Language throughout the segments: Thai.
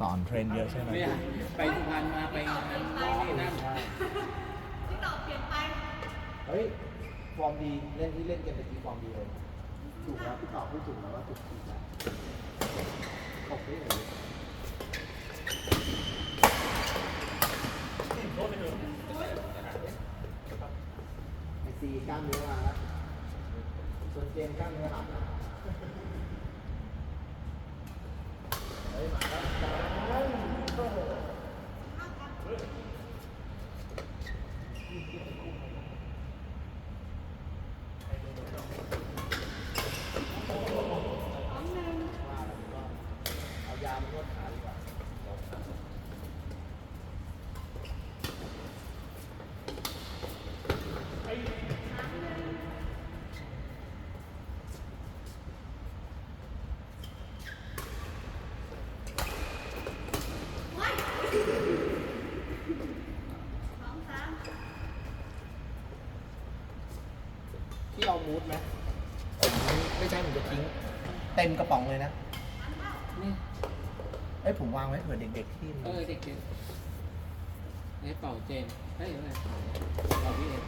สอนเทรนเยอะใช่ไหมไม่ไปสุพรรณมาไปงานนั่นนี่นั่นที่ตอบเปลี่ยนไป เฮ้ย ฟอร์มดี เล่นที่เล่นกันเป็นทีฟอร์มดีเลย ถูกแล้วพี่ตอบพูดถูกแล้วว่าถูกทีแล้วตกได้เลยไอซีกล้ามเนื้อมาแล้วส่วนเจมกล้ามเนื้อหลับนะเฮ้ย มาแล้ว เอายามานวดขาดีกว่า สองสาม ที่เอามูดไหมไม่ใช่ผมจะทิ้ง เต็มกระป๋องเลยนะนี่เอ้ยผมวางไว้เผื่อเด็กๆที่เออเด็กๆไอ้เป่าเจนเฮ้ยอะไรเป่าเป่าพี่เอก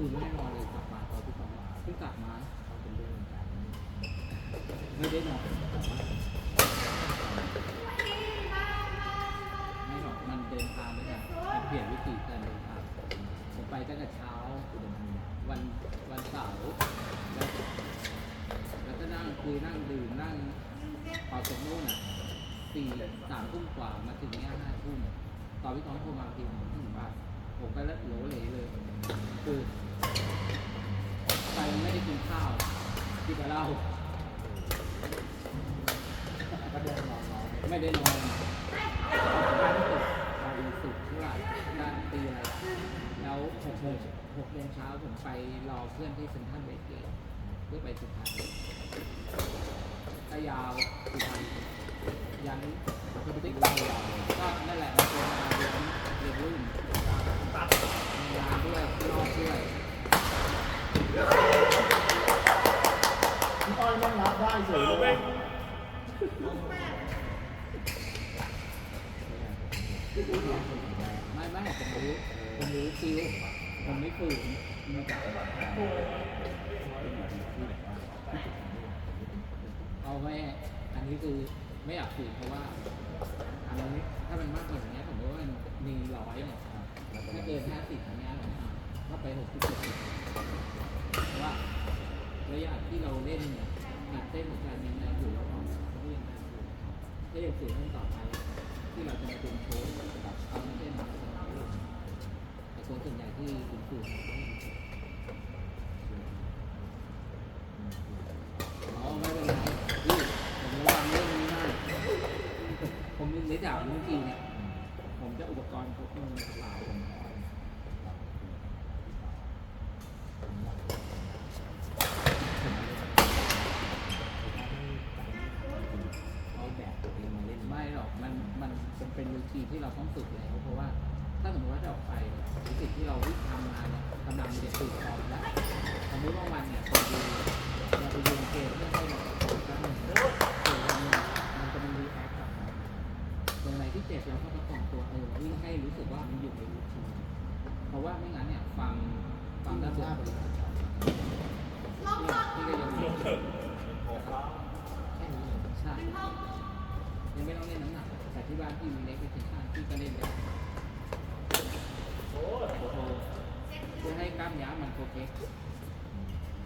คืนไม่ได้นอนเลยกลับมาตอนที่สองเพิ่งกลับมาตอนเป็นเดือนกันไม่ได้นอนไม่หรอกมันเดินทางด้วยกันมันเปลี่ยนวิธีการเดินทางผมไปตั้งแต่เช้าวันวันเสาร์แล้วแล้วก็นั่งคุยนั่งดื่มนั่งพอจากนู่นอะสี่สามทุ่มกว่ามาถึงเนี้ยห้าทุ่มตอนพี่ท้องโทรมาทีผมถึงบ้านผมก็แล้วโหลเหลเลย คือไปไม่ได้กินข้าว กินแต่เหล้าก็เดินนอนนอนไม่ได้นอนการตกตอนสุดเท่าไหร่ด้านตีอะไรแล้วหกโมงหกโมงเช้าผมไปรอเพื่อนที่เซ็นทรัลเวสเกตเพื่อไปสุพรรณก็ยาวสุพรรณยันพุทธิเรายาวก็นั่นแหละมันเป็นงานเรียนเรียนรุ่นมีงานด้วยนอกด้วย พี่อ้อยนั่ง รับได้เฉยเลยไม่ไม่ผมรู้ผมรู้ฟิลผมไม่ฝืนเอาไว้อันนี้คือไม่อยากฝืนเพราะว่าอันนี้ถ้ามันมากกว่านี้ผมว่ามันมีร้อยเนี่ยถ้าเกินห้าสิบอย่างเงี้ยผมถ้าไปหกสิบเจ็ดสิบเพราะว่าระยะที่เราเล่นเนี่ย การเต้นหรืการยังไนอยู่แล้ว่างเขาเรียนถ้าอย่างสื่อท่านต่อไปที่เราจะมาดูโชว์แบบเขาไม่ใช่หนังสมัยรุ่นแต่คนส่วนใหญ่ที่คุณครูกขาอ๋อไม่เป็นไรพี่ผวังเรื่องนี้ากผมนึกได้จากเมื่อกี้เนี่ยผมจะอุปกรณ์ครบมือกระเป๋า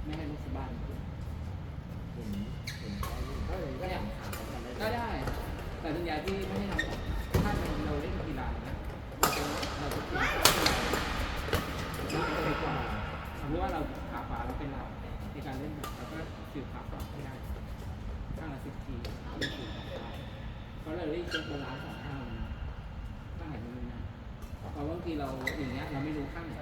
ไม่ให้ลูกสบ้านผมผมก็ก็เลยก็อย่างขากันได้ก็ได้ แต่ส่วนใหญ่ที่ไม่ให้ทำถ้าเป็นเราเล่นกีฬานะเราจะเราจะกินเราจะดีกว่าสมมติว่าเราขาขวาเราเป็นเราในการเล่นแบบเราก็สืบขาขวาให้ได้ข้างละสิบทีเล่นสืบขาขวาเพราะเราเล่นเช็คบาลานซ์ของข้างมันข้างไหนมันนะเพราะบางทีเราอย่างเงี้ยเราไม่รู้ข้างไหน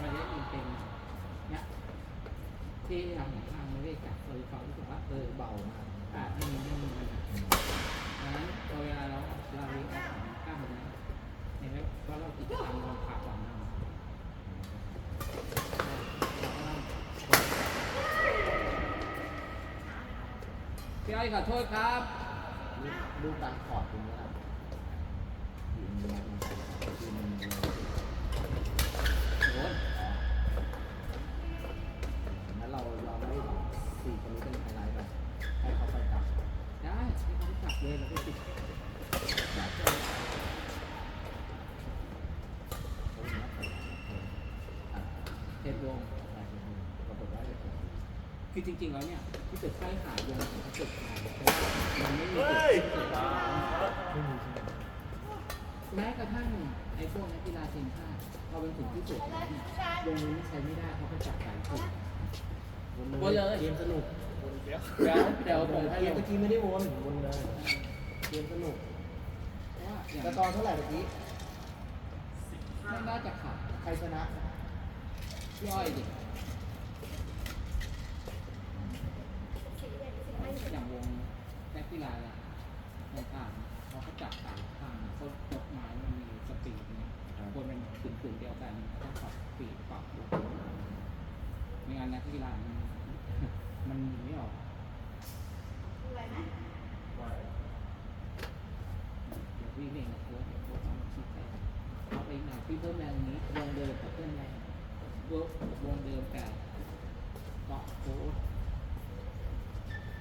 มันได้ยินเป็นเนี่ยที่ทำทางไม่ได้จับเลยความรู้สึกว่าเออเบามากอ่าไม่มีไม่มีปัญหาดังนั้นพอเวลาเราเราเรียนออกของกล้ามเนื้อเห็นไหมว่าเราติดตามลองขาก่อนเราพี่อ้อยขอโทษครับรูการถอดตรงนี้ครั เขาจับเลยเราก็ติดจับเขาเป็นนักเตะอะเต็มวงปรากฏว่าคือจริงๆแล้วเนี่ยที่ตึกใกล้หาวงของตึกไทยมันไม่มีตึกไม่มีใช่ไหมแม้กระทั่งไอ้พวกนักกีฬาทีมชาติพอเป็นถึงที่สุดแล้วเนี่ยวงนี้ใช้ไม่ได้เขาก็จับสายตึกวนเลยเกมสนุกเดี๋ยวเดี๋ยวผมให้เมื่อกี้ไม่ได้วนวนเลย เพราะว่าอย่างแต่ตอนเท่าไหร่เมื่อกี้ไม่น่าจะขาดใครชนะพี่อ้อยดิอย่างวงนักกีฬาเนี่ยต่างเขาก็จับสายทางต้นยกไม้มันมีสปีดเนี่ยคนมันถึงถึงเดียวกันต้องปรับสปีดปรับวงไม่งั้นนักกีฬามันมันหนีไม่ออก เดี๋ยวพี่เองนะโค้ชโค้ชต้องชี้แจงเอา ไปหน่อยพี่เพิ่มแรงนี้วงเดิมกับเพิ่มแรงวงวงเดิมแต่เกาะโค้ช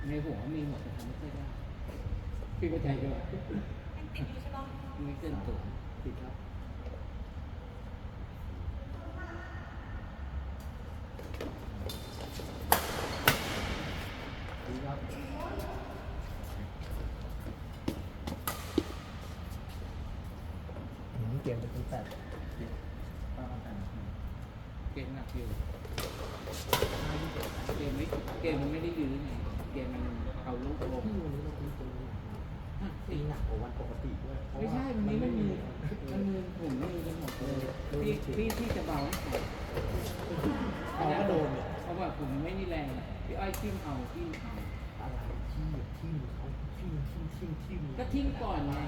ในหัวมีหมดแต่ทำไม่ค่อยได้พี่เข้าใจด้วยไม่เกินตัวติดครับดีครับเกมเป็นแปดประมาณแปด เก มหนักอยู่เกมไม่เกมมันไม่ได้ยื้อไงเกมมันเอาลูกลงที่วันนี้เราตีตีอะตีหนักกว่าวันปกติด้วยเพราะไม่ว่าใช่วันนี้มันมีมัมันนมีผมมือกันหมดเลยเออพี่พี่ที่จะเบาให้ใครเอาก็โดนเนี่ยเพราะว่าผมไม่มีแรงอะพี่อ้อยทิ่มเอาทิ่มเอาอะไรที่ที่เขาที่ที่ที่ที่ก็ทิ้งก่อนไง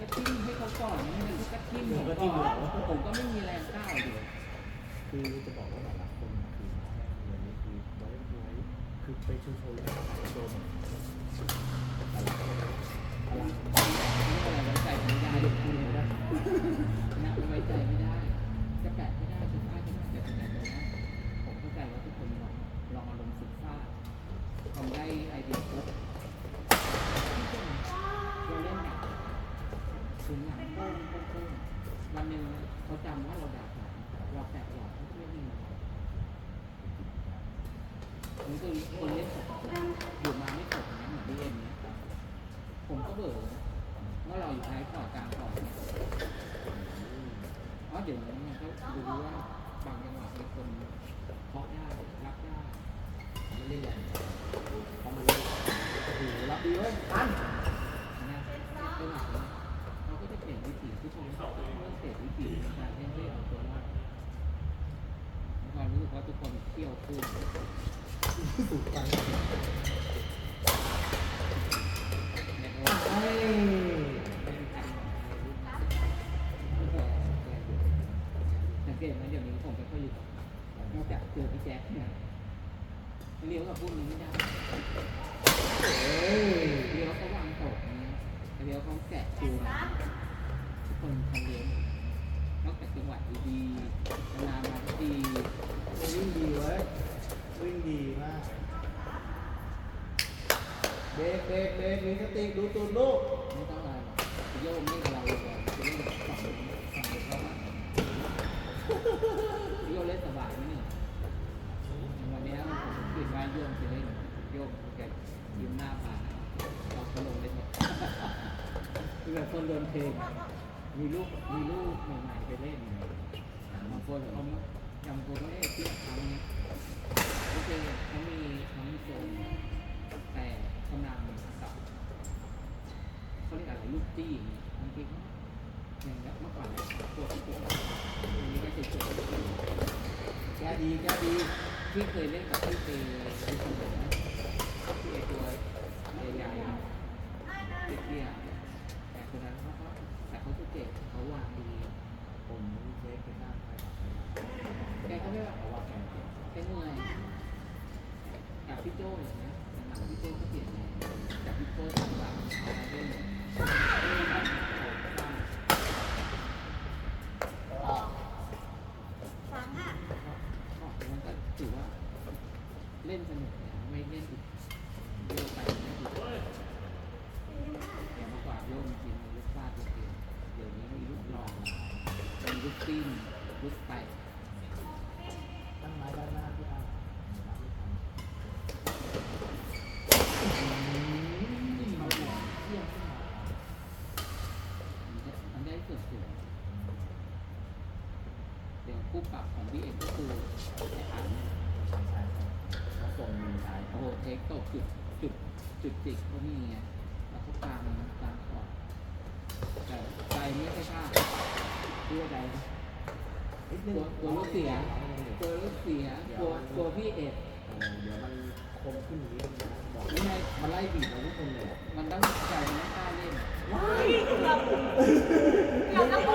ก็ทิ้งให้เขาก่อนไม่งั้นก็ทิ้งผมก็ทิ้งก่อนเหรอผมก็ไม่มีแรงก้าวอยู่ คือจะบอกว่าหลายๆคนคือเงินนี้คือไว้ไว้คือไปชูโชว์แล้วโดนอะไรอะไรไม่อะไรไว้ใจไม่ได้ไม่ได้พูดไม่ได้นะไว้ใจ ไม่เล่นแรงพอมันเล่นโอ้โหรับดีเว้ยทันนะจังหวะนี้เขาก็จะเปลี่ยนวิธีผู้ชมเขาก็เปลี่ยนวิธีการเล่นเล่นเอาตัวรอดมีความรู้สึกว่าทุกคนเที่ยวขึ้นสุดไปในโลเอ้กยเป็นการสังเกตไหมเดี๋ยวนี้ผมไม่ค่อยอยู่กับนอกจากเจอพี่แจ๊คเนี่ย เลี้ยวกับพวกนี้ไม่ได้เลี้ยวเขาวางตกเลี้ยวเขาแกะจูนทุกคนทำเลี้ยวนอกจากจังหวัดดีๆนานมาดีวิ่งดีเว้ยวิ่งดีมากเบรกเบรกเบรกมีสติดูตูดลูกไม่ต้องอะไรโยมไม่เราเลยจะเล่นแบบฝั่งฝั่งเข้ามาโยมเล่นสบายไหมเนี่ย คิดว่าโยมจะเล่นโยมจะยิ้มหน้าผาเราก็ลงเล่นหมดคือแบบคนโดนเพลงมีลูกมีลูกใหม่ๆไปเล่นบางคนเขาบางคนเขาไม่ได้ที่ยวครั้งนี้โอเขามีเขามีโจมแต่เขานำกับเขาเรียกอะไรลูกจี้บางทีเขาอย่างเงี้เมื่อก่อนเนี่ยปวดปวดอันนี้ก็จะปวดแกดีแกดี ที่เคยเล่นกับพี่เตที่สมัยนะพี่เอตัวใหญ่ๆเตี้ยๆแต่คนนั้นเขาก็แต่เขาจะเจ็บเขาวางดีผมเช็คไปด้านไปแกก็ไม่ว่าเพราว่าแกเก่งแกเหนื่อยกับพี่โจ้อย่างเงี้ยหลังพี่โจ้ก็เปลี่ยนแนวจากพี่โจ้ต่างๆเอามาเล่น ตัวใจนิดนึกลัวกลัวรถเสียกลัวรถเสียกลัวกลัวพี่เอกเออเดี๋ยวมันคมขึ้นอย่างนี้นะบอกไม่ใช่มันไล่บีบเราทุกคนเลยมันต้องใจไมันต้องกล้าเล่นเกือบเกือบแล้วกู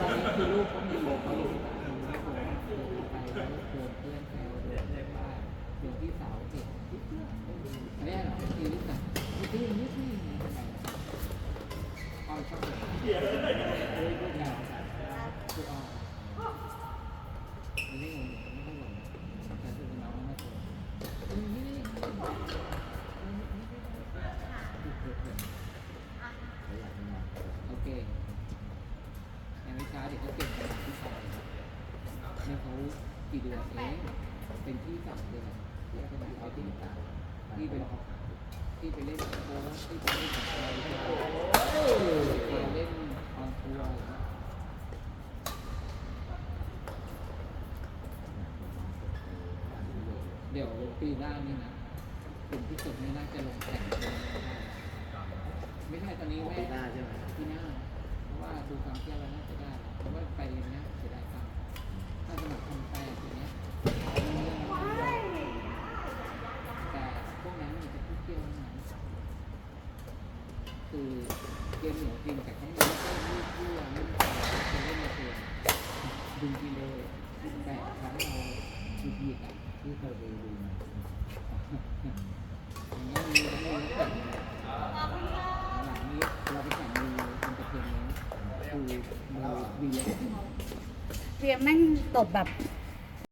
ตอนนี้คือลูกเขามีเขาอยู่ที่บ้านไม่กลัวเดินไปแล้วโดนเพื่อนแซวโดนเพื่อนบ้านโดนพี่สาวเก็บอันนี้หรอคือลูกสาวนี่คือนี่คือทำไมเอาชอบเลยเฮ้ยลูกแมวคือเอาไม่ได้งงไม่ต้องงงแต่คือน้องไม่กลัวนี่นี่ เขาอยากให้มา โอเคยังไม่ช้าเดี๋ยวเขาเก็บกระดาษที่ซอยนี่เขากี่เดือนเองเป็นที่สามเดือนที่เอากระดาษเอาที่ต่างที่เป็นที่ ไปเล่นโค้ชที่ไปเล่นกับใครไปเล่นออนทัวร์เดี๋ยวปีหน้านี่นะเป็นที่สุดไม่น่าจะลงแข่งเลยไม่ใช่ตอนนี้ปีไม่หน้าใช่ไหมที่หน้าเพราะว่าดูความเที่ยวแล้วน่าจะได้เพราะว่าไปเรียนนะเสียดายตังค์ถ้าสมัครคนไปอย่างเงี้ยแต่พวกนั้นมันจะพูดเที่ยวทั้งนั้น คือเกมเหนือจริงแต่เขาไม่ได้ยืดยั่วไม่ได้จะเล่นมาเองดึงกิโลแบกครั้งเราหยุดูดีกันที่เคยไปดูมาอย่างเงี้มีทั้งมีทั้งแต่หลังนี้เราไปแข่งมีอินตอร์เทนเมนต์คือมือวีเล็กเตรียมแม่งตบแบบ